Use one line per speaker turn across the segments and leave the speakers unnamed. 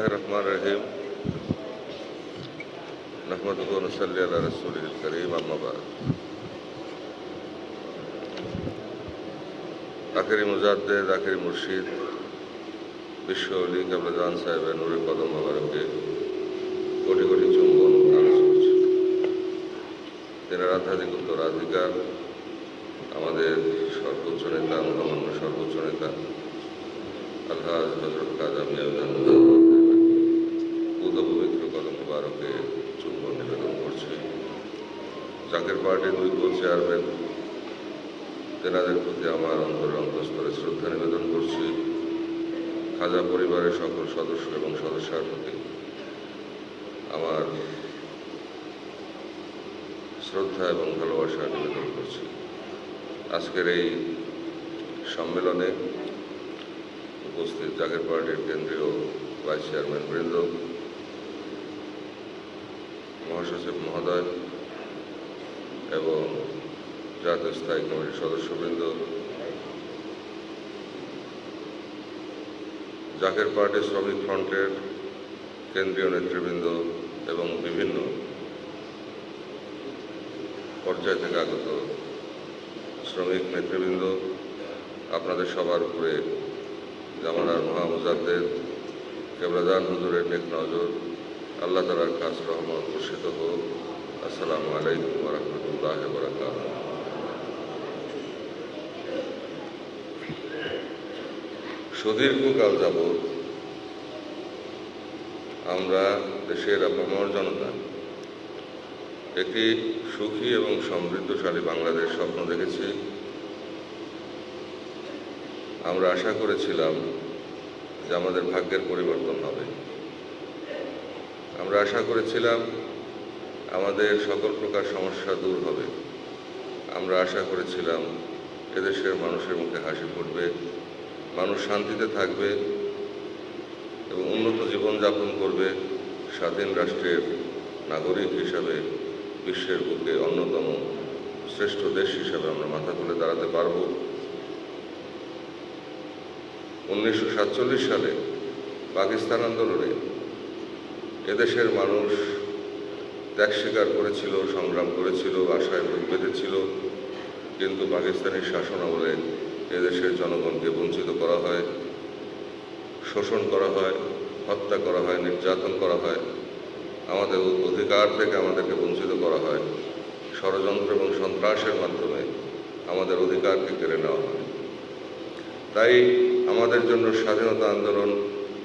বিসমিল্লাহ রহমান রহিম। নহমদুল নসল্লি আল্লাহ রসুল করিম আহমাবাদ আখেরি মুজাদ্দেদ, আখেরি মুর্শিদ, বিশ্ব অলি কাবলাজান সাহেবের নুরের কদম মোবারকে কোটি কোটি চুম্বন আলোচ করছে। উত্তরাধিকার আমাদের সর্বোচ্চ নেতা, মহামান্য সর্বোচ্চ নেতা, আলহাজ হজরত কাজা মিয়াউদ্দিন উদ পবিত্র কদম মুবারকে চুম্বন নিবেদন করছে জাকের পার্টির দুই কো চেয়ারম্যান তেনাদের প্রতি আমার অন্তর অন্তঃস্তরে শ্রদ্ধা নিবেদন করছি। খাজা পরিবারের সকল সদস্য এবং সদস্যার প্রতি আমার শ্রদ্ধা এবং ভালোবাসা নিবেদন করছি। আজকের এই সম্মেলনে উপস্থিত জাগের পার্টির কেন্দ্রীয় ভাইস চেয়ারম্যান বৃন্দ, মহাসচিব মহোদয় এবং জাতীয় স্থায়ী কমিটির সদস্যবৃন্দ, জাকের পার্টি শ্রমিক ফ্রন্টের কেন্দ্রীয় নেতৃবৃন্দ এবং বিভিন্ন পর্যায় থেকে আগত শ্রমিক নেতৃবৃন্দ, আপনাদের সবার উপরে জামানার মহামুজাদ্দের কেবলাদান হুজুরের নেক নজর, আল্লাহ তালার কাজ রহমান বর্ষিত হোক। আসসালামু আলাইকুম রহমতুল্লাহ বরাকাত সুদীর্ঘকাল যাবৎ আমরা দেশের আপামর জনতা, একটি সুখী এবং সমৃদ্ধশালী বাংলাদেশ স্বপ্ন দেখেছি। আমরা আশা করেছিলাম যে আমাদের ভাগ্যের পরিবর্তন হবে। আমরা আশা করেছিলাম আমাদের সকল প্রকার সমস্যা দূর হবে। আমরা আশা করেছিলাম এদেশের মানুষের মুখে হাসি ফুটবে, মানুষ শান্তিতে থাকবে এবং উন্নত জীবনযাপন করবে, স্বাধীন রাষ্ট্রের নাগরিক হিসাবে বিশ্বের বুকে অন্যতম শ্রেষ্ঠ দেশ হিসাবে আমরা মাথা তুলে দাঁড়াতে পারব। উনিশশো সাতচল্লিশ সালে পাকিস্তান আন্দোলনে এদেশের মানুষ ত্যাগ স্বীকার করেছিল, সংগ্রাম করেছিল আশায় বুক বেঁধেছিল। কিন্তু পাকিস্তানি শাসন আমলে এদেশের জনগণকে বঞ্চিত করা হয়, শোষণ করা হয়, হত্যা করা হয়, নির্যাতন করা হয়। আমাদের অধিকার থেকে আমাদেরকে বঞ্চিত করা হয়। ষড়যন্ত্র এবং সন্ত্রাসের মাধ্যমে আমাদের অধিকারকে কেড়ে নেওয়া হয়। তাই আমাদের জন্য স্বাধীনতা আন্দোলন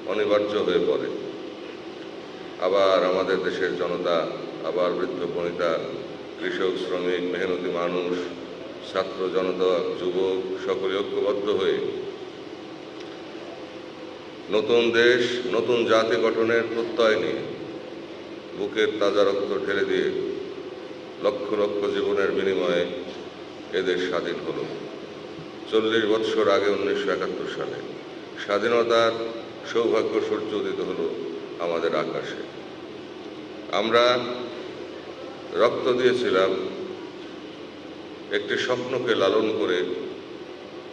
অনিবার্য হয়ে পড়ে। আবার আমাদের দেশের জনতা আবার বৃদ্ধ বনিতা কৃষক, শ্রমিক, মেহনতি মানুষ, ছাত্র জনতা, যুবক সকলে ঐক্যবদ্ধ হয়ে নতুন দেশ, নতুন জাতি গঠনের প্রত্যয় নিয়ে বুকের তাজা রক্ত ঢেলে দিয়ে লক্ষ লক্ষ জীবনের বিনিময়ে এদের স্বাধীন হলো। চল্লিশ বৎসর আগে উনিশশো একাত্তর সালে স্বাধীনতার সৌভাগ্য সূর্য উদিত হলো আমাদের আকাশে। আমরা রক্ত দিয়েছিলাম, একটি স্বপ্নকে লালন করে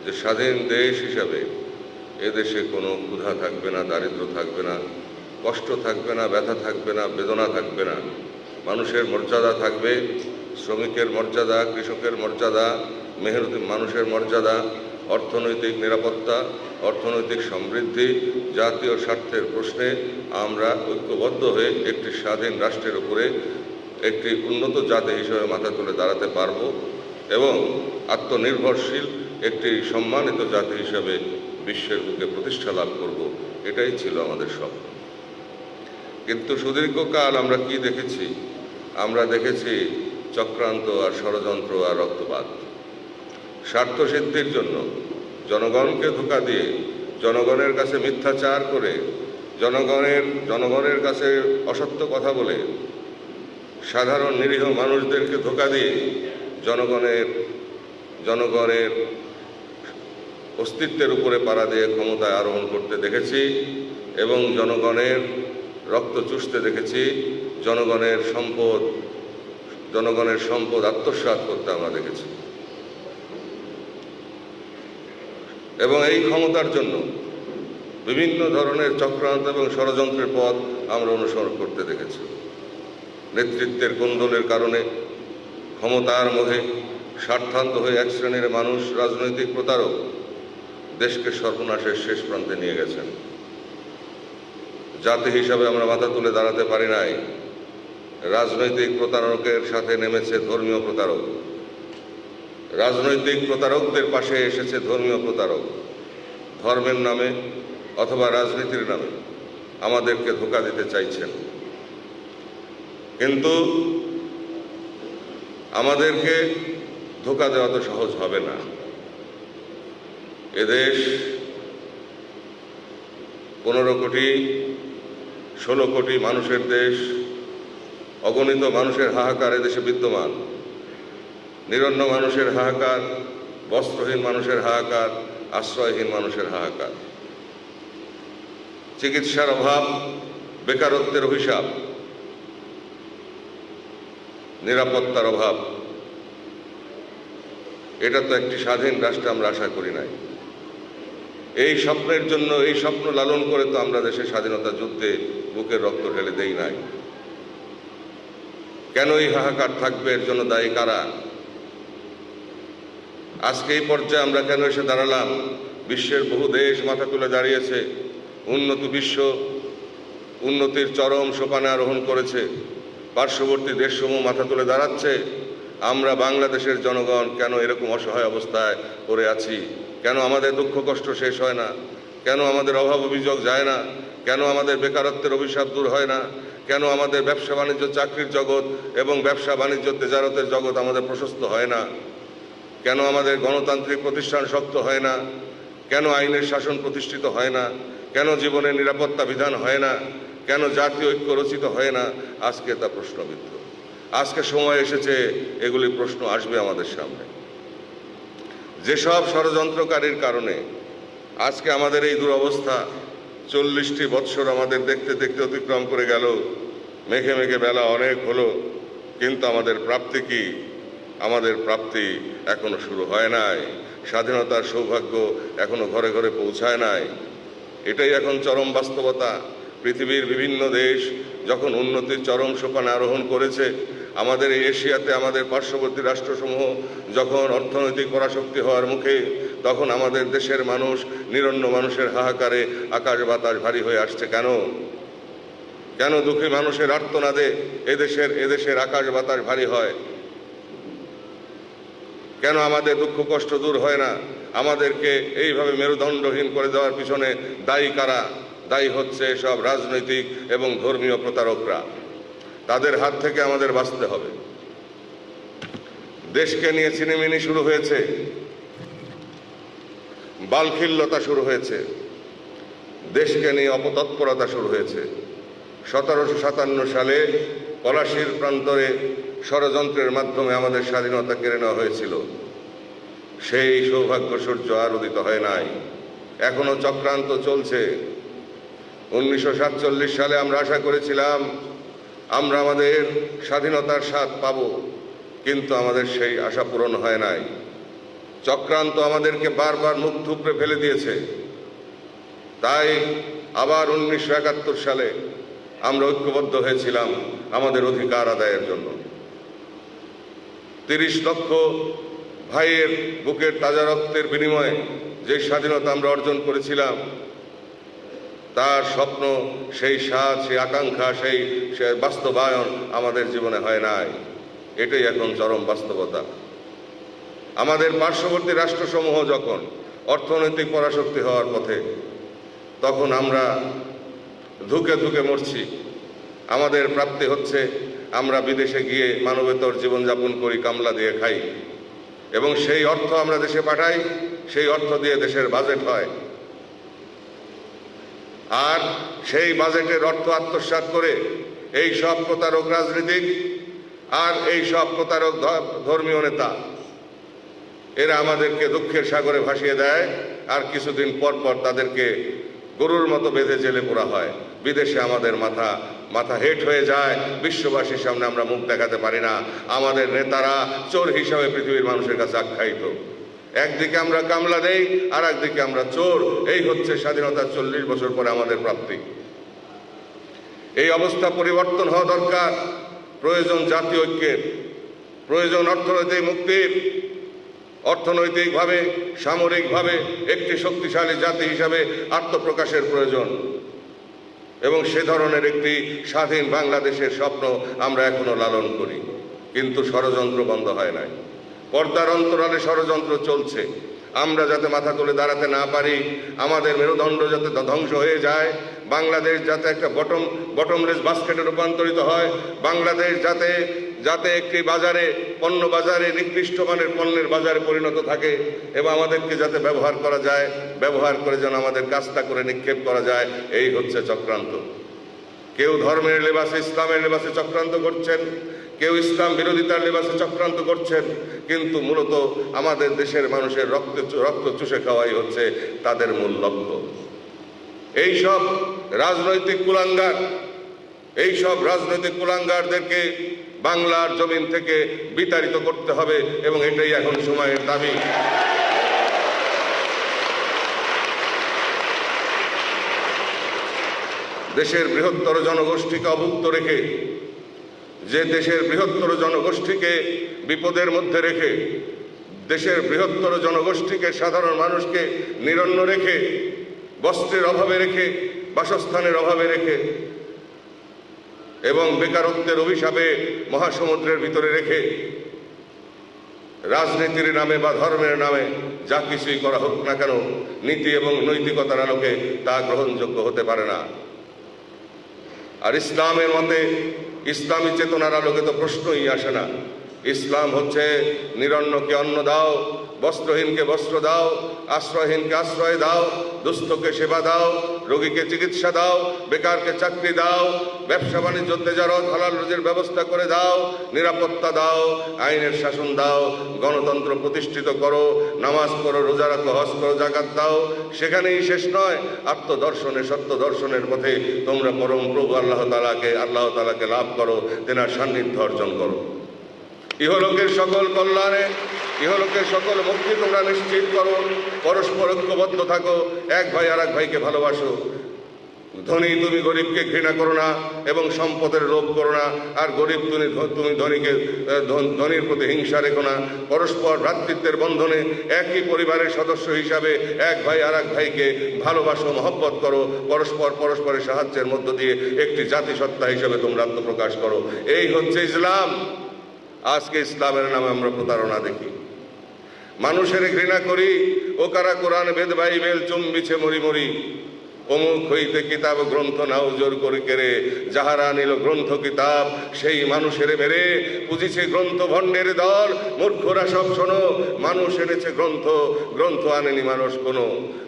যে স্বাধীন দেশ হিসাবে এদেশে কোনো ক্ষুধা থাকবে না, দারিদ্র থাকবে না, কষ্ট থাকবে না, ব্যথা থাকবে না, বেদনা থাকবে না। মানুষের মর্যাদা থাকবে, শ্রমিকের মর্যাদা, কৃষকের মর্যাদা, মেহনতি মানুষের মর্যাদা, অর্থনৈতিক নিরাপত্তা, অর্থনৈতিক সমৃদ্ধি, জাতীয় স্বার্থের প্রশ্নে আমরা ঐক্যবদ্ধ হয়ে একটি স্বাধীন রাষ্ট্রের উপরে একটি উন্নত জাতি হিসেবে মাথা তুলে দাঁড়াতে পারব এবং আত্মনির্ভরশীল একটি সম্মানিত জাতি হিসাবে বিশ্বের বুকে প্রতিষ্ঠা লাভ করব। এটাই ছিল আমাদের স্বপ্ন। কিন্তু সুদীর্ঘকাল আমরা কি দেখেছি? আমরা দেখেছি চক্রান্ত আর ষড়যন্ত্র আর রক্তপাত। স্বার্থ সিদ্ধির জন্য জনগণকে ধোকা দিয়ে জনগণের কাছে মিথ্যাচার করে জনগণের জনগণের কাছে অসত্য কথা বলে সাধারণ নিরীহ মানুষদেরকে ধোকা দিয়ে জনগণের জনগণের অস্তিত্বের উপরে পাড়া দিয়ে ক্ষমতায় আরোহণ করতে দেখেছি এবং জনগণের রক্ত চুষতে দেখেছি, জনগণের সম্পদ জনগণের সম্পদ আত্মসাৎ করতে আমরা দেখেছি। এবং এই ক্ষমতার জন্য বিভিন্ন ধরনের চক্রান্ত এবং ষড়যন্ত্রের পথ আমরা অনুসরণ করতে দেখেছি। নেতৃত্বের কোন্দলের কারণে ক্ষমতার মোহে স্বার্থান্ত হয়ে এক শ্রেণির মানুষ, রাজনৈতিক প্রতারক, দেশকে সর্বনাশের শেষ প্রান্তে নিয়ে গেছেন। জাতি হিসাবে আমরা মাথা তুলে দাঁড়াতে পারি নাই। রাজনৈতিক প্রতারকের সাথে নেমেছে ধর্মীয় প্রতারক। রাজনৈতিক প্রতারকদের পাশে এসেছে ধর্মীয় প্রতারক। ধর্মের নামে অথবা রাজনীতির নামে আমাদেরকে ধোকা দিতে চাইছেন। কিন্তু আমাদেরকে ধোকা দেওয়া তো সহজ হবে না। এদেশ পনেরো কোটি, ষোলো কোটি মানুষের দেশ, অগণিত মানুষের হাহাকার এদেশে বিদ্যমান। নিরন্ন মানুষের হাহাকার, বস্ত্রহীন মানুষের হাহাকার, আশ্রয়হীন মানুষের হাহাকার। চিকিৎসার অভাব, বেকারত্বের অভিশাপ নিরাপত্তার অভাব। এটা তো একটি স্বাধীন রাষ্ট্র আমরা আশা করি নাই। এই স্বপ্নের জন্য, এই স্বপ্ন লালন করে তো আমরা দেশের স্বাধীনতা যুদ্ধে বুকের রক্ত ঢেলে দেই নাই। কেন এই হাহাকার থাকবে? এর জন্য দায়ী কারা? আজকে এই পর্যায়ে আমরা কেন এসে দাঁড়ালাম? বিশ্বের বহু দেশ মাথা তুলে দাঁড়িয়েছে। উন্নত বিশ্ব উন্নতির চরম সোপানে আরোহণ করেছে। পার্শ্ববর্তী দেশসমূহ মাথা তুলে দাঁড়াচ্ছে। আমরা বাংলাদেশের জনগণ কেন এরকম অসহায় অবস্থায় পড়ে আছি? কেন আমাদের দুঃখ কষ্ট শেষ হয় না? কেন আমাদের অভাব অভিযোগ যায় না? কেন আমাদের বেকারত্বের অভিশাপ দূর হয় না? কেন আমাদের ব্যবসা বাণিজ্য চাকরির জগৎ এবং ব্যবসা বাণিজ্য তেজারতের জগৎ আমাদের প্রশস্ত হয় না? কেন আমাদের গণতান্ত্রিক প্রতিষ্ঠান শক্ত হয় না? কেন আইনের শাসন প্রতিষ্ঠিত হয় না? কেন জীবনের নিরাপত্তা বিধান হয় না? কেন জাতীয় ঐক্য রচিত হয় না? আজকে তা প্রশ্নবিদ্ধ। আজকে সময় এসেছে, এগুলি প্রশ্ন আসবে আমাদের সামনে। যেসব ষড়যন্ত্রকারীর কারণে আজকে আমাদের এই দুরবস্থা, চল্লিশটি বৎসর আমাদের দেখতে দেখতে অতিক্রম করে গেল, মেঘে মেঘে বেলা অনেক হলো, কিন্তু আমাদের প্রাপ্তি কি? আমাদের প্রাপ্তি এখনও শুরু হয় নাই। স্বাধীনতার সৌভাগ্য এখনও ঘরে ঘরে পৌঁছায় নাই। এটাই এখন চরম বাস্তবতা। পৃথিবীর বিভিন্ন দেশ যখন উন্নতির চরম সোপানে আরোহণ করেছে, আমাদের এই এশিয়াতে আমাদের পার্শ্ববর্তী রাষ্ট্রসমূহ যখন অর্থনৈতিক পরাশক্তি হওয়ার মুখে, তখন আমাদের দেশের মানুষ, নিরন্ন মানুষের হাহাকারে আকাশ বাতাস ভারী হয়ে আসছে কেন? কেন দুঃখী মানুষের আর্তনাদে এদেশের এদেশের আকাশ বাতাস ভারী হয়? কেন আমাদের দুঃখ কষ্ট দূর হয় না? আমাদেরকে এইভাবে মেরুদণ্ডহীন করে দেওয়ার পিছনে দায়ী কারা? দায়ী হচ্ছে সব রাজনৈতিক এবং ধর্মীয় প্রতারকরা। তাদের হাত থেকে আমাদের বাঁচতে হবে। দেশকে নিয়ে চিনিমিনি শুরু হয়েছে। বালখিল্যতা শুরু হয়েছে। দেশকে নিয়ে অপতৎপরতা শুরু হয়েছে। সতেরোশো সাতান্ন সালে পলাশির প্রান্তরে ষড়যন্ত্রের মাধ্যমে আমাদের স্বাধীনতা কেড়ে নেওয়া হয়েছিল। সেই সৌভাগ্য সূর্য আর উদিত হয় নাই। এখনও চক্রান্ত চলছে। উনিশশো সাতচল্লিশ সালে আমরা আশা করেছিলাম আমরা আমাদের স্বাধীনতার স্বাদ পাব, কিন্তু আমাদের সেই আশা পূরণ হয় নাই। চক্রান্ত আমাদেরকে বারবার মুখ থুপড়ে ফেলে দিয়েছে। তাই আবার উনিশশো একাত্তর সালে আমরা ঐক্যবদ্ধ হয়েছিলাম আমাদের অধিকার আদায়ের জন্য। তিরিশ লক্ষ ভাইয়ের বুকের তাজা রক্তের বিনিময়ে যে স্বাধীনতা আমরা অর্জন করেছিলাম তার স্বপ্ন, সেই স্বাদ সেই আকাঙ্ক্ষা, সেই, সে বাস্তবায়ন আমাদের জীবনে হয় নাই। এটাই এখন চরম বাস্তবতা। আমাদের পার্শ্ববর্তী রাষ্ট্রসমূহ যখন অর্থনৈতিক পরাশক্তি হওয়ার পথে, তখন আমরা ধুকে ধুকে মরছি। আমাদের প্রাপ্তি হচ্ছে, আমরা বিদেশে গিয়ে মানবেতর জীবনযাপন করি, কামলা দিয়ে খাই। এবং সেই অর্থ আমরা দেশে পাঠাই, সেই অর্থ দিয়ে দেশের বাজেট হয়। আর সেই বাজেটের অর্থ আত্মসাৎ করে এই সব প্রতারক রাজনীতিক আর এই সব প্রতারক ধর্মীয় নেতা, এরা আমাদেরকে দুঃখের সাগরে ভাসিয়ে দেয় আর কিছুদিন পর পর তাদেরকে গরুর মতো বেঁধে জেলে পোড়া হয়। বিদেশে আমাদের মাথা মাথা হেট হয়ে যায়, বিশ্ববাসীর সামনে আমরা মুখ দেখাতে পারি না। আমাদের নেতারা চোর হিসাবে পৃথিবীর মানুষের কাছে আখ্যায়িত। একদিকে আমরা কামলা দেই আর একদিকে আমরা চোর। এই হচ্ছে স্বাধীনতার চল্লিশ বছর পরে আমাদের প্রাপ্তি। এই অবস্থা পরিবর্তন হওয়া দরকার। প্রয়োজন জাতীয় ঐক্যের, প্রয়োজন অর্থনৈতিক মুক্তির। অর্থনৈতিকভাবে, সামরিকভাবে একটি শক্তিশালী জাতি হিসাবে আত্মপ্রকাশের প্রয়োজন। এবং সে ধরনের একটি স্বাধীন বাংলাদেশের স্বপ্ন আমরা এখনও লালন করি। কিন্তু ষড়যন্ত্র বন্ধ হয় নাই। পর্দার অন্তরালে ষড়যন্ত্র চলছে। আমরা যাতে মাথা তুলে দাঁড়াতে না পারি, আমাদের মেরুদণ্ড যাতে ধ্বংস হয়ে যায়, বাংলাদেশ যাতে একটা বটম, বটমলেস বাস্কেটে রূপান্তরিত হয়, বাংলাদেশ যাতে যাতে একটি বাজারে, পণ্য বাজারে নিকৃষ্ট মানের পণ্যের বাজারে পরিণত থাকে, এবং আমাদেরকে যাতে ব্যবহার করা যায়, ব্যবহার করে যেন আমাদের কাজটা করে নিক্ষেপ করা যায়, এই হচ্ছে চক্রান্ত। কেউ ধর্মের লেবাসে, ইসলামের লেবাসে চক্রান্ত করছেন কেউ ইসলাম বিরোধিতার লেবাসে চক্রান্ত করছেন, কিন্তু মূলত আমাদের দেশের মানুষের রক্ত রক্ত চুষে খাওয়াই হচ্ছে তাদের মূল লক্ষ্য। এইসব রাজনৈতিক কুলাঙ্গার এইসব রাজনৈতিক কুলাঙ্গারদেরকে বাংলার জমিন থেকে বিতাড়িত করতে হবে, এবং এটাই এখন সময়ের দাবি। দেশের বৃহত্তর জনগোষ্ঠীকে অভুক্ত রেখে যে দেশের বৃহত্তর জনগোষ্ঠীকে বিপদের মধ্যে রেখে, দেশের বৃহত্তর জনগোষ্ঠীকে সাধারণ মানুষকে নিরন্ন রেখে, বস্ত্রের অভাবে রেখে, বাসস্থানের অভাবে রেখে এবং বেকারত্বের অভিশাপে মহাসমুদ্রের ভিতরে রেখে রাজনীতির নামে বা ধর্মের নামে যা কিছুই করা হোক না কেন, নীতি এবং নৈতিকতার আলোকে তা গ্রহণযোগ্য হতে পারে না। আর ইসলামের মতে ইসলামী চেতনার আলোকে তো প্রশ্নই আসে না। ইসলাম হচ্ছে নিরন্নকে অন্ন দাও, বস্ত্রহীনকে বস্ত্র দাও, আশ্রয়হীনকে আশ্রয় দাও দুস্থকে সেবা দাও, রোগীকে চিকিৎসা দাও, বেকারকে চাকরি দাও, ব্যবসা বাণিজ্য, তেজারত, হালাল রোজের ব্যবস্থা করে দাও, নিরাপত্তা দাও, আইনের শাসন দাও, গণতন্ত্র প্রতিষ্ঠিত করো, নামাজ করো রোজা রাখো, হজ করো, জাকাত দাও, সেখানেই শেষ নয়, আত্মদর্শনে সত্য দর্শনের পথে তোমরা পরম প্রভু আল্লাহ তালাকে আল্লাহ তালাকে লাভ করো, তেনার সান্নিধ্য অর্জন করো। ইহলোকের সকল কল্যাণে, ইহলোকের সকল মুক্তি তোমরা নিশ্চিত করো, পরস্পর ঐক্যবদ্ধ থাকো, এক ভাই আর এক ভাইকে ভালোবাসো। ধনী তুমি গরিবকে ঘৃণা করো না এবং সম্পদের লোভ করো না, আর গরিব তুমি তুমি ধনীকে ধন- ধনীর প্রতি হিংসা রেখো না। পরস্পর ভ্রাতৃত্বের বন্ধনে একই পরিবারের সদস্য হিসাবে এক ভাই আর এক ভাইকে ভালোবাসো, মহব্বত করো। পরস্পর পরস্পরের সাহায্যের মধ্য দিয়ে একটি জাতিসত্তা হিসাবে তোমরা আত্মপ্রকাশ করো। এই হচ্ছে ইসলাম। আজকে ইসলামের নামে আমরা প্রতারণা দেখি। মানুষের ঘৃণা করি ও কারা কোরআন বেদ বাইবেল চুম্বিছে মরি মরি। অমুক হইতে কিতাব গ্রন্থ নাও জোর করে কেড়ে, যাহারা নিল গ্রন্থ কিতাব, সেই মানুষের মেরে বুঝিছে গ্রন্থ ভণ্ডের দল। মূর্খরা সব শোনো, মানুষ এনেছে গ্রন্থ গ্রন্থ আনেনি মানুষ কোনো।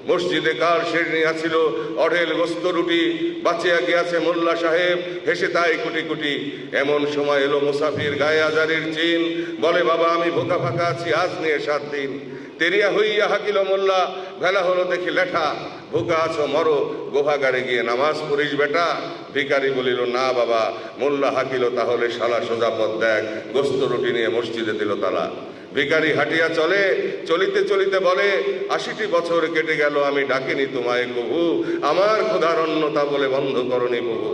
মসজিদে কার শেরনি আছিল, অঢেল গোস্ত রুটি, বাঁচিয়া গিয়াছে মোল্লা সাহেব, হেসে তাই কুটি কুটি। এমন সময় এলো মুসাফির গায়ে আজারির চিন, বলে, বাবা, আমি ভোকা ফাঁকা আছি, আজ নিয়ে সাত দিন। তেরিয়া হইয়া হাকিল মোল্লা, ভেলা হলো দেখি লেঠা। ভুকা আছো মরো গোভাগারে গিয়ে নামাজ পড়িস বেটা। ভিকারি বলিল, না বাবা, মোল্লা হাকিল তাহলে শালা সোজা পথ দেখ, গোস্ত রুটি নিয়ে মসজিদে দিল তালা। ভিকারি হাঁটিয়া চলে, চলিতে চলিতে বলে, আশিটি বছর কেটে গেল, আমি ডাকিনি তোমায় কবু আমার ক্ষুধারণ্যতা বলে বন্ধ করনি বহু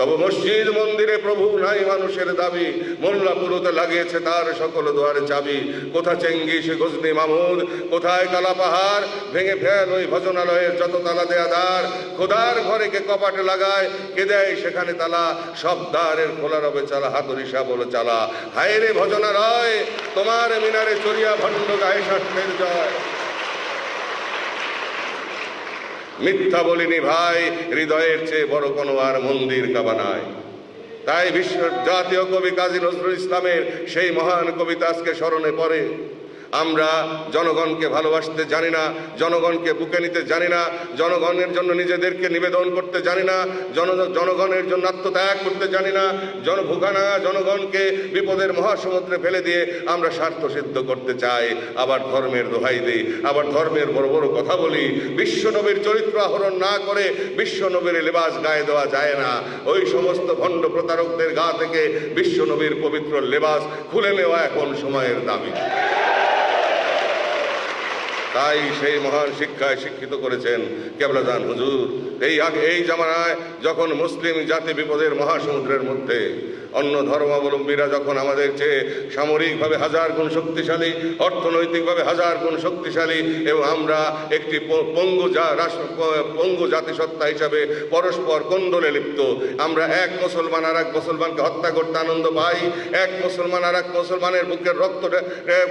তবে মসজিদ, মন্দিরে প্রভু নাই মানুষের দাবি। মোল্লাপুরতে লাগিয়েছে তার সকল দুয়ারে চাবি। কোথা চেঙ্গিস, গজনি মামুদ কোথায় কালা পাহাড়? ভেঙে ফেল ওই ভজনালয়ের যত তালা দেয়া দ্বার। খোদার ঘরে কে কপাটে লাগায়, কে দেয় সেখানে তালা? সব দ্বারের খোলা রবে চালা হাতুরিসা বলে চালা। হায় রে ভজনালয়, তোমার মিনারে চড়িয়া ভণ্ড গায়ে ষাটের জয়। মিথ্যা বলিনি ভাই, হৃদয়ের চেয়ে বড় কোনো আর মন্দির কাবা নাই। তাই বিশ্ব জাতীয় কবি কাজী নজরুল ইসলামের সেই মহান কবিতা আজকে স্মরণে পড়ে। আমরা জনগণকে ভালোবাসতে জানি না, জনগণকে বুকে নিতে জানি না, জনগণের জন্য নিজেদেরকে নিবেদন করতে জানি না, জন, জনগণের জন্য আত্মত্যাগ করতে জানি না জনভুখানা জনগণকে বিপদের মহাসমুদ্রে ফেলে দিয়ে আমরা স্বার্থ সিদ্ধ করতে চাই। আবার ধর্মের দোহাই দিই, আবার ধর্মের বড় বড় কথা বলি। বিশ্বনবীর চরিত্র আহরণ না করে বিশ্বনবীর লেবাস গায়ে দেওয়া যায় না। ওই সমস্ত ভণ্ড প্রতারকদের গা থেকে বিশ্বনবীর পবিত্র লেবাস খুলে নেওয়া এখন সময়ের দাবি। তাই সেই মহান শিক্ষায় শিক্ষিত করেছেন কেবলাদান হুজুর। এই এই জামানায় যখন মুসলিম জাতি বিপদের মহাসমুদ্রের মধ্যে অন্য ধর্মাবলম্বীরা যখন আমাদের চেয়ে সামরিকভাবে হাজার গুণ শক্তিশালী, অর্থনৈতিকভাবে হাজার গুণ শক্তিশালী, এবং আমরা একটি পঙ্গু জা, রাষ্ট্র পঙ্গু জাতিসত্তা হিসাবে পরস্পর কোন্দলে লিপ্ত, আমরা এক মুসলমান আর এক মুসলমানকে হত্যা করতে আনন্দ পাই, এক মুসলমান আর এক মুসলমানের বুকের রক্ত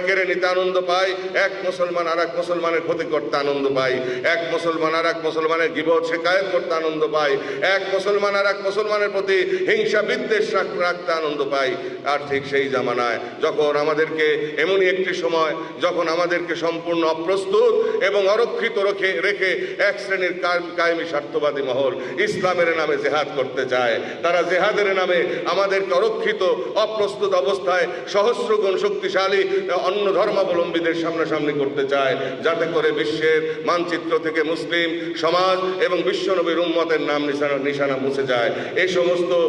কেড়ে নিতে আনন্দ পাই, এক মুসলমান আর এক মুসলমানের ক্ষতি করতে আনন্দ পাই, এক মুসলমান আর এক মুসলমানের গিবত শেখায়ত করতে আনন্দ পাই, এক মুসলমান আর এক মুসলমানের প্রতি হিংসা বিদ্বেষ রাখতে আনন্দ পাই, আর ঠিক সেই জামানায়। যখন আমাদেরকে এমনই একটি সময়, যখন আমাদেরকে সম্পূর্ণ অপ্রস্তুত এবং অরক্ষিত রেখে রেখে এক শ্রেণির কায়েম- স্বার্থবাদী মহল ইসলামের নামে জেহাদ করতে চায়। তারা জেহাদের নামে আমাদেরকে অরক্ষিত, অপ্রস্তুত অবস্থায় সহস্র গুণ শক্তিশালী, অন্য ধর্মাবলম্বীদের সামনাসামনি করতে চায়, যাতে করে বিশ্বের মানচিত্র থেকে মুসলিম সমাজ এবং বিশ্বনবীর উম্মতের নাম নিশানা নিশানা মুছে যায়। এই সমস্ত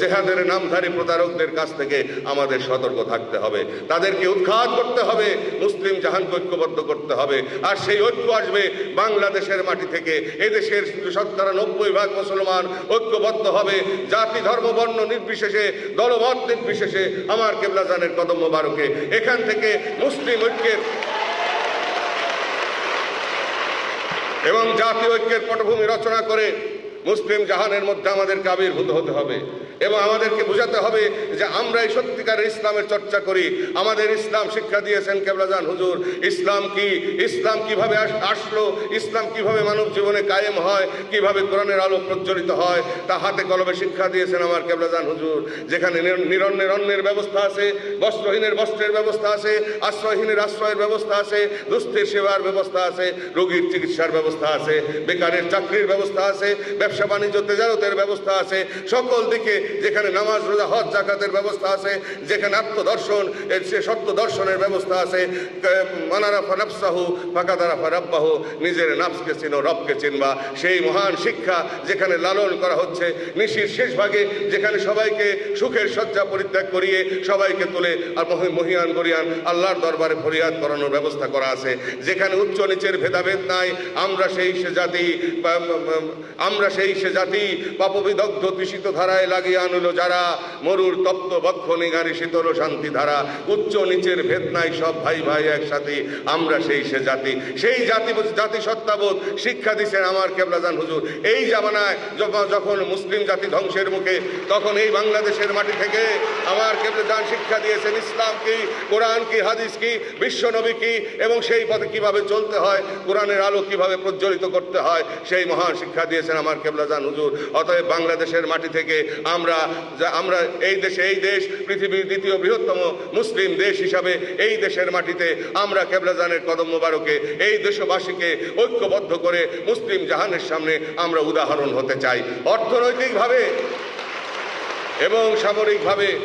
জেহাদের নামধারী প্রতারকদের কাছ থেকে আমাদের সতর্ক থাকতে হবে। তাদেরকে উৎখাত করতে হবে, মুসলিম জাহানকে ঐক্যবদ্ধ করতে হবে। আর সেই ঐক্য আসবে বাংলাদেশের মাটি থেকে। এদেশের শতকরা নব্বই ভাগ মুসলমান ঐক্যবদ্ধ হবে। জাতি, ধর্ম, বর্ণ নির্বিশেষে, দলমত নির্বিশেষে আমার কেবলাজানের কদম মোবারকে এখান থেকে মুসলিম ঐক্যের এবং জাতীয় ঐক্যের পটভূমি রচনা করে মুসলিম জাহানের মধ্যে আমাদেরকে আবির্ভূত হতে হবে এবং আমাদেরকে বোঝাতে হবে যে আমরা এই সত্যিকারের ইসলামের চর্চা করি। আমাদের ইসলাম শিক্ষা দিয়েছেন কেবলাজান হুজুর। ইসলাম কি? ইসলাম কীভাবে আস- আসলো? ইসলাম কীভাবে মানব জীবনে কায়েম হয়? কীভাবে কোরআনের আলো প্রজ্বলিত হয়? তা হাতে কলমে শিক্ষা দিয়েছেন আমার কেবলাজান হুজুর। যেখানে নির- নিরন্নের অন্নের ব্যবস্থা আছে, বস্ত্রহীনের বস্ত্রের ব্যবস্থা আছে, আশ্রয়হীনের আশ্রয়ের ব্যবস্থা আছে, দুস্থের সেবার ব্যবস্থা আছে, রোগীর চিকিৎসার ব্যবস্থা আছে, বেকারের চাকরির ব্যবস্থা আছে ব্যবসা বাণিজ্য, তেজারতের ব্যবস্থা আছে। সকল দিকে যেখানে নামাজ, রোজা, হজ জাকাতের ব্যবস্থা আছে, যেখানে আত্মদর্শন সে সত্য দর্শনের ব্যবস্থা আছে। মানারাফা নাফসাহু, ফাঁকাদারাফা রাব্বাহু, নিজের নাফসকে চিনো, রবকে চিনবা। সেই মহান শিক্ষা যেখানে লালন করা হচ্ছে, নিশির শেষ ভাগে যেখানে সবাইকে সুখের শয্যা পরিত্যাগ করিয়ে সবাইকে তুলে আর মহিয়ান গরিয়ান আল্লাহর দরবারে ফরিয়াদ করানোর ব্যবস্থা করা আছে। যেখানে উচ্চ নিচের ভেদাভেদ নাই, আমরা সেই জাতি আমরা সেই সে জাতি পাপবিদগ্ধ তৃষিত ধারায় লাগিয়ে আনলো যারা। মরুর তপ্ত বক্ষ নিগারি শীতল শান্তি ধারা। উচ্চ নিচের ভেদ নাই, সব ভাই ভাই একসাথে। আমরা সেই সে জাতি। সেই জাতি জাতি সত্তাবোধ শিক্ষা দিচ্ছেন আমার কেবলাজান হুজুর। এই জামানায় যখন যখন মুসলিম জাতি ধ্বংসের মুখে, তখন এই বাংলাদেশের মাটি থেকে আমার কেবলাজান শিক্ষা দিয়েছেন, ইসলাম কি, কোরআন কি, হাদিস কি বিশ্বনবী কি, এবং সেই পথে কীভাবে চলতে হয়, কোরআনের আলো কীভাবে প্রজ্বলিত করতে হয়, সেই মহান শিক্ষা দিয়েছেন আমার কেবলাজান হুজুর। অতএব বাংলাদেশের মাটি থেকে আমরা আমরা এই দেশে, এই দেশ, পৃথিবীর দ্বিতীয় বৃহত্তম মুসলিম দেশ হিসাবে এই দেশের মাটিতে আমরা কেবলাজানের কদম মোবারকে, এই দেশবাসীকে ঐক্যবদ্ধ করে মুসলিম জাহানের সামনে আমরা উদাহরণ হতে চাই। অর্থনৈতিকভাবে এবং সামরিকভাবে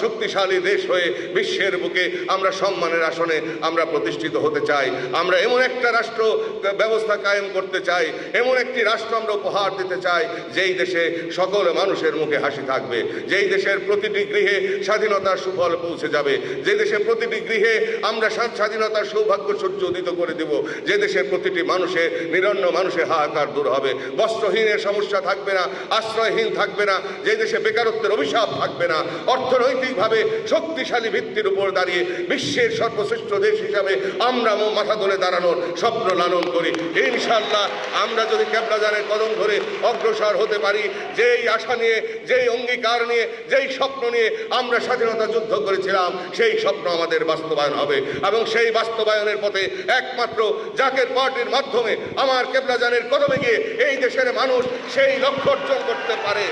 শক্তিশালী দেশ হয়ে বিশ্বের বুকে আমরা সম্মানের আসনে আমরা প্রতিষ্ঠিত হতে চাই। আমরা এমন একটা রাষ্ট্র ব্যবস্থা কায়েম করতে চাই, এমন একটি রাষ্ট্র আমরা উপহার দিতে চাই, যেই দেশে সকল মানুষের মুখে হাসি থাকবে, যেই দেশের প্রতিটি গৃহে স্বাধীনতার সুফল পৌঁছে যাবে, যে দেশে প্রতিটি গৃহে আমরা স্বা- স্বাধীনতার সৌভাগ্য সূর্য উদিত করে দেব, যে দেশের প্রতিটি মানুষের নিরন্ন মানুষের হাহাকার দূর হবে। বস্ত্রহীনের সমস্যা থাকবে না, আশ্রয়হীন থাকবে না, যে দেশে বেকারত্বের অভিশাপ থাকবে না। অর্থনৈতিকভাবে শক্তিশালী ভিত্তির উপর দাঁড়িয়ে বিশ্বের সর্বশ্রেষ্ঠ দেশ হিসাবে আমরা মাথা ধরে দাঁড়ানোর স্বপ্ন লালন করি। ইনশাল্লাহ আমরা যদি ক্যাবলাজানের কদম ধরে অগ্রসর হতে পারি, যেই আশা নিয়ে, যেই অঙ্গীকার নিয়ে, যেই স্বপ্ন নিয়ে আমরা স্বাধীনতা যুদ্ধ করেছিলাম, সেই স্বপ্ন আমাদের বাস্তবায়ন হবে। এবং সেই বাস্তবায়নের পথে একমাত্র জাকের পার্টির মাধ্যমে আমার কেবলাজানের কদমে গিয়ে এই দেশের মানুষ সেই লক্ষ্য অর্জন করতে পারে।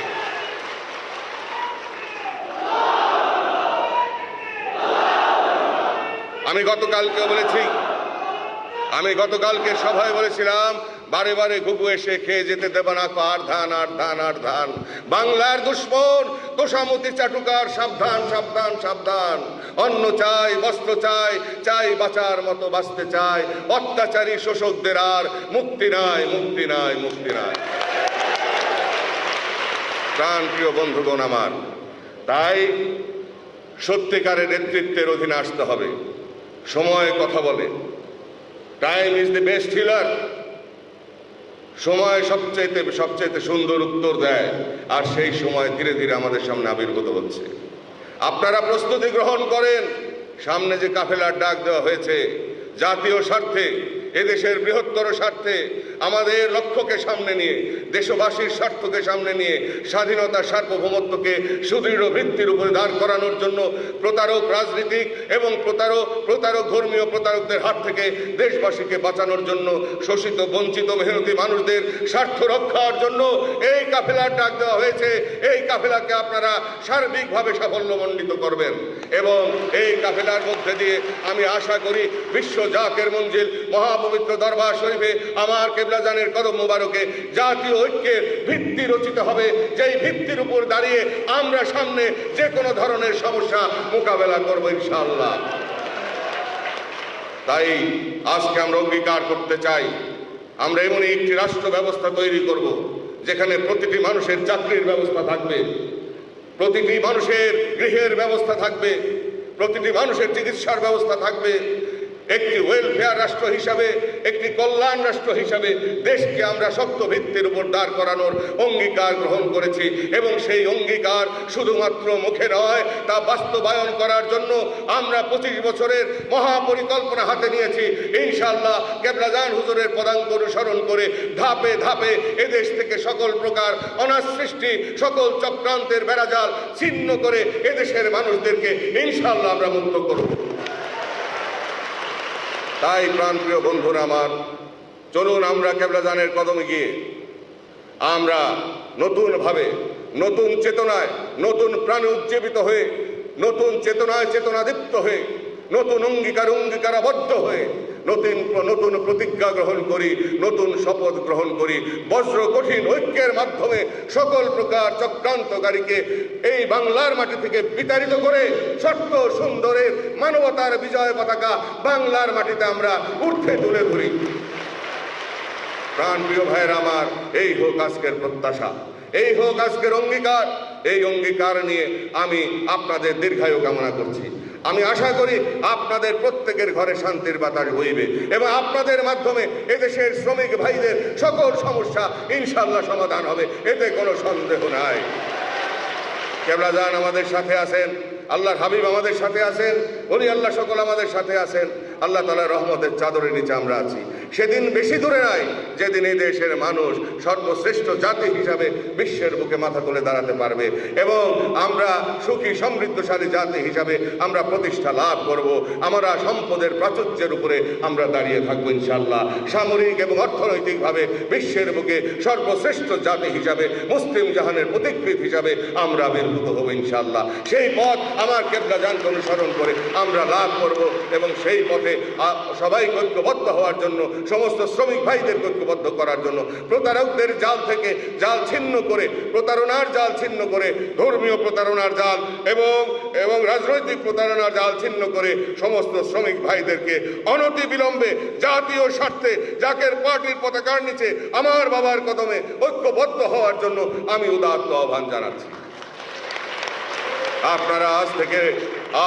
আমি গতকালকে বলেছি, আমি গতকালকে সভায় বলেছিলাম, বারে বারে ঘুঘু এসে খেয়ে যেতে দেবে না আর ধান আর ধান আর ধান। বাংলার দুশ্মন, তোষামতি চাটুকার, সাবধান সাবধান সাবধান। অন্ন চাই, বস্ত্র চাই চাই বাঁচার মতো বাঁচতে চাই। অত্যাচারী শোষকদের আর মুক্তি নাই মুক্তি নাই মুক্তি নাই। প্রাণ প্রিয় বন্ধুগণ আমার, তাই সত্যিকারের নেতৃত্বের অধীনে আসতে হবে। সময় কথা বলে। Time is the best healer সময় সবচাইতে সবচাইতে সুন্দর উত্তর দেয়। আর সেই সময় ধীরে ধীরে আমাদের সামনে আবির্ভূত হচ্ছে। আপনারা প্রস্তুতি গ্রহণ করেন। সামনে যে কাফেলার ডাক দেওয়া হয়েছে, জাতীয় স্বার্থে, এদেশের বৃহত্তর স্বার্থে আমাদের লক্ষ্যকে সামনে নিয়ে, দেশবাসীর স্বার্থকে সামনে নিয়ে, স্বাধীনতা, সার্বভৌমত্বকে সুদৃঢ় ভিত্তির উপরে দাঁড় করানোর জন্য প্রতারক রাজনীতিক এবং প্রতারক প্রতারক ধর্মীয় প্রতারকদের হাত থেকে দেশবাসীকে বাঁচানোর জন্য শোষিত, বঞ্চিত, মেহনতি মানুষদের স্বার্থ রক্ষার জন্য এই কাফেলার ডাক দেওয়া হয়েছে। এই কাফেলাকে আপনারা সার্বিকভাবে সাফল্যমণ্ডিত করবেন। এবং এই কাফেলার মধ্যে দিয়ে আমি আশা করি বিশ্ব জাকের মঞ্জিল, মহাপবিত্র দরবার শরীফে আমার কেবলাজানের কদম মুবারকে জাতীয় ঐক্যের ভিত্তি রচিত হবে। যেই ভিত্তির উপর দাঁড়িয়ে আমরা সামনে যে কোনো ধরনের সমস্যা মোকাবেলা করব ইনশাআল্লাহ। তাই আজকে আমরা অঙ্গীকার করতে চাই। আমরা এমনই একটি রাষ্ট্র ব্যবস্থা তৈরি করব, যেখানে প্রতিটি মানুষের চাকরির ব্যবস্থা থাকবে, প্রতিটি মানুষের গৃহের ব্যবস্থা থাকবে, প্রতিটি মানুষের চিকিৎসার ব্যবস্থা থাকবে একটি ওয়েলফেয়ার রাষ্ট্র হিসাবে, একটি কল্যাণ রাষ্ট্র হিসাবে দেশকে আমরা শক্ত ভিত্তির উপর দাঁড় করানোর অঙ্গীকার গ্রহণ করেছি এবং সেই অঙ্গীকার শুধুমাত্র মুখে নয়, তা বাস্তবায়ন করার জন্য আমরা পঁচিশ বছরের মহাপরিকল্পনা হাতে নিয়েছি। ইনশাল্লাহ কেবলাজান হুজুরের পদাঙ্ক অনুসরণ করে ধাপে ধাপে এদেশ থেকে সকল প্রকার অনার সৃষ্টি, সকল চক্রান্তের বেড়াজাল ছিন্ন করে এদেশের মানুষদেরকে ইনশাল্লাহ আমরা মুক্ত করব। তাই প্রাণপ্রিয় বন্ধুরা আমার, চলুন আমরা কেবলাজানের কদমে গিয়ে, আমরা নতুনভাবে, নতুন চেতনায়, নতুন প্রাণে উজ্জীবিত হয়ে, নতুন চেতনায় চেতনাদীপ্ত হয়ে, নতুন অঙ্গীকার অঙ্গীকারাবদ্ধ হয়ে নতুন নতুন প্রতিজ্ঞা গ্রহণ করি, নতুন শপথ গ্রহণ করি। বজ্র কঠিন ঐক্যের মাধ্যমে সকল প্রকার চক্রান্তকারীকে এই বাংলার মাটি থেকে বিতাড়িত করে সত্য সুন্দরের মানবতার বিজয় পতাকা বাংলার মাটিতে আমরা উঠে তুলে ধরি। প্রাণ প্রিয় ভাইয়ের আমার, এই হোক আজকের প্রত্যাশা, এই হোক আজকের অঙ্গীকার, এই অঙ্গীকার নিয়ে আমি আপনাদের দীর্ঘায়ু কামনা করছি। আমি আশা করি আপনাদের প্রত্যেকের ঘরে শান্তির বাতাস বইবে এবং আপনাদের মাধ্যমে এদেশের শ্রমিক ভাইদের সকল সমস্যা ইনশাল্লাহ সমাধান হবে, এতে কোনো সন্দেহ নাই। কেবলাজান আমাদের সাথে আছেন, আল্লাহর হাবিব আমাদের সাথে আছেন উনি আল্লাহ সকল আমাদের সাথে আছেন, আল্লাহ তালা রহমতের চাদরের নিচে আমরা আছি। সেদিন বেশি দূরে নাই যেদিন এই দেশের মানুষ সর্বশ্রেষ্ঠ জাতি হিসাবে বিশ্বের বুকে মাথা তুলে দাঁড়াতে পারবে। এবং আমরা সুখী, সমৃদ্ধশালী জাতি হিসাবে আমরা প্রতিষ্ঠা লাভ করব। আমরা সম্পদের প্রাচুর্যের উপরে আমরা দাঁড়িয়ে থাকব ইনশাল্লাহ সামরিক এবং অর্থনৈতিকভাবে বিশ্বের বুকে সর্বশ্রেষ্ঠ জাতি হিসাবে, মুসলিম জাহানের প্রতিকৃত হিসাবে আমরা আবির্ভূত হব ইনশাল্লাহ সেই পথ আমার কেবলা জানকে অনুসরণ করে আমরা লাভ করব এবং সেই পথে সবাই ঐক্যবদ্ধ হওয়ার জন্য সমস্ত শ্রমিক ভাইদের ঐক্যবদ্ধ করার জন্য প্রতারকদের জাল থেকে জাল ছিন্ন করে, প্রতারণার জাল ছিন্ন করে, ধর্মীয় প্রতারণার জাল এবং এবং রাজনৈতিক প্রতারণার জাল ছিন্ন করে সমস্ত শ্রমিক ভাইদেরকে অনতি বিলম্বে জাতীয় স্বার্থে জাকের পার্টির পতাকার নিচে আমার বাবার কদমে ঐক্যবদ্ধ হওয়ার জন্য আমি উদাত্ত আহ্বান জানাচ্ছি। আপনারা আজ থেকে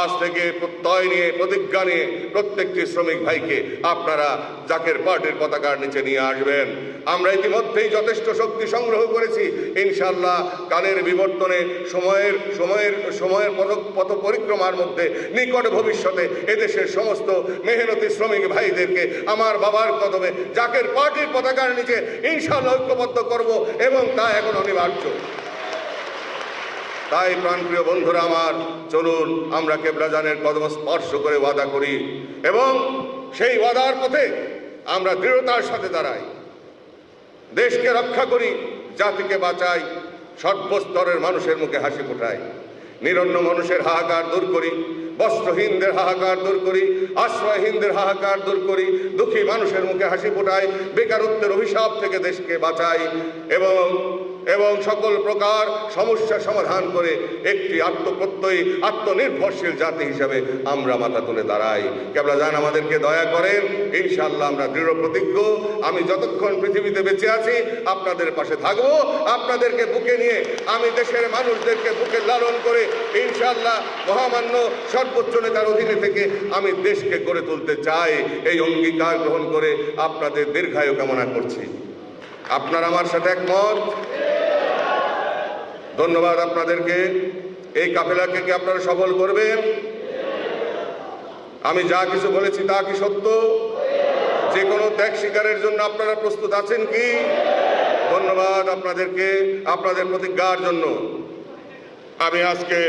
আজ থেকে প্রত্যয় নিয়ে, প্রতিজ্ঞা নিয়ে প্রত্যেকটি শ্রমিক ভাইকে আপনারা জাকের পার্টির পতাকার নিচে নিয়ে আসবেন। আমরা ইতিমধ্যেই যথেষ্ট শক্তি সংগ্রহ করেছি। ইনশাল্লাহ কালের বিবর্তনে সময়ের সময়ের সময়ের পথ পরিক্রমার মধ্যে নিকট ভবিষ্যতে এদেশের সমস্ত মেহনতি শ্রমিক ভাইদেরকে আমার বাবার কদমে জাকের পার্টির পতাকার নিচে ইনশাল্লাহ ঐক্যবদ্ধ করব এবং তা এখন অনিবার্য। তাই প্রাণপ্রিয় বন্ধুরা আমার, চলুন আমরা কেবলাজানের কদম স্পর্শ করে ওয়াদা করি এবং সেই ওয়াদার পথে আমরা দৃঢ়তার সাথে দাঁড়াই। দেশকে রক্ষা করি, জাতিকে বাঁচাই, সর্বস্তরের মানুষের মুখে হাসি ফোটাই। নিরন্ন মানুষের হাহাকার দূর করি, বস্ত্রহীনদের হাহাকার দূর করি, আশ্রয়হীনদের হাহাকার দূর করি, দুঃখী মানুষের মুখে হাসি ফোটাই, বেকারত্বের অভিশাপ থেকে দেশকে বাঁচাই এবং এবং সকল প্রকার সমস্যা সমাধান করে একটি আত্মপ্রত্যয়ী, আত্মনির্ভরশীল জাতি হিসাবে আমরা মাথা তুলে দাঁড়াই। কেবলা যান আমাদেরকে দয়া করেন ইনশাল্লাহ আমরা দৃঢ় প্রতিজ্ঞ। আমি যতক্ষণ পৃথিবীতে বেঁচে আছি, আপনাদের পাশে থাকব। আপনাদেরকে বুকে নিয়ে, আমি দেশের মানুষদেরকে বুকে লালন করে ইনশাল্লাহ মহামান্য সর্বোচ্চ নেতার অধীনে থেকে আমি দেশকে গড়ে তুলতে চাই। এই অঙ্গীকার গ্রহণ করে আপনাদের দীর্ঘায়ু কামনা করছি। আপনার আমার সাথে একমত। ধন্যবাদ আপনাদেরকে। এই কাফেলাকে কি আপনারা সফল করবেন? আমি যা কিছু বলেছি তা কি সত্য? যে কোনো ত্যাগ স্বীকারের জন্য আপনারা প্রস্তুত আছেন কি? ধন্যবাদ আপনাদেরকে, আপনাদের প্রতিজ্ঞার জন্য। আমি আজকে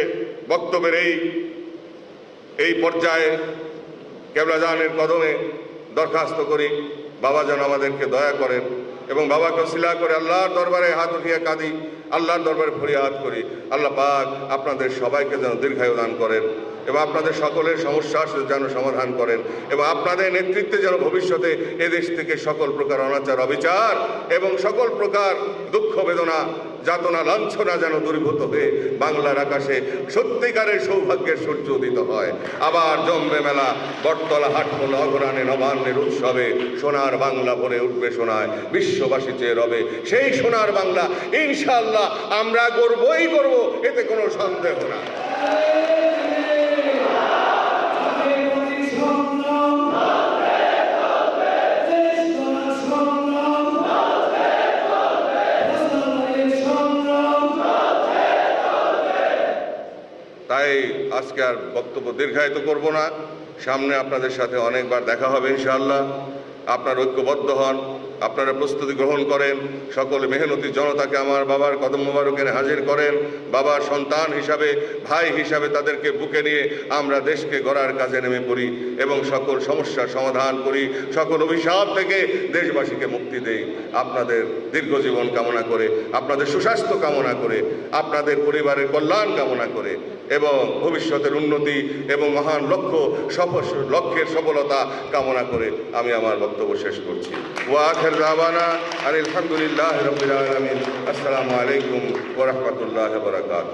বক্তব্যের এই এই পর্যায়ে কেবলাজানের কদমে দরখাস্ত করি। বাবা যেন আমাদেরকে দয়া করেন। এবং বাবাকে শিলা করে আল্লাহর দরবারে হাত উঠিয়ে কাঁদি, আল্লাহর দরবারে ফরিয়াদ করি। আল্লাহ পাক আপনাদের সবাইকে যেন দীর্ঘায়ু দান করেন এবং আপনাদের সকলের সমস্যার যেন সমাধান করেন এবং আপনাদের নেতৃত্বে যেন ভবিষ্যতে এদেশ থেকে সকল প্রকার অনাচার, অবিচার এবং সকল প্রকার দুঃখ বেদনা যাতনা লাঞ্ছনা যেন দূরীভূত হয়ে বাংলার আকাশে সত্যিকারের সৌভাগ্যের সূর্য উদিত হয়। আবার জম্বে মেলা, বটতলা হাটমূল অগরানে নবান্নের উৎসবে সোনার বাংলা ভরে উঠবে সোনায়, বিশ্ববাসী চেয়ে রবে সেই সোনার বাংলা। ইনশাল্লাহ আমরা গর্বই করব, এতে কোনো সন্দেহ না আজকে আর বক্তব্য দীর্ঘায়িত করব না। সামনে আপনাদের সাথে অনেকবার দেখা হবে ইনশাআল্লাহ। আপনার ঐক্যবদ্ধ হন, আপনারা প্রস্তুতি গ্রহণ করেন, সকল মেহনতি জনতাকে আমার বাবার কদম মোবারকের হাজির করেন। বাবার সন্তান হিসাবে, ভাই হিসাবে তাদেরকে বুকে নিয়ে আমরা দেশকে গড়ার কাজে নেমে পড়ি এবং সকল সমস্যার সমাধান করি, সকল অভিশাপ থেকে দেশবাসীকে মুক্তি দেই। আপনাদের দীর্ঘ জীবন কামনা করে, আপনাদের সুস্বাস্থ্য কামনা করে, আপনাদের পরিবারের কল্যাণ কামনা করে এবং ভবিষ্যতের উন্নতি এবং মহান লক্ষ্য লক্ষ্যের সফলতা কামনা করে আমি আমার বক্তব্য শেষ করছি। ওয়াখের দাওয়ানা আলহামদুলিল্লাহ রবিল আলমিন। আসসালামু আলাইকুম ওরহমতুল্লাহ বরাকাত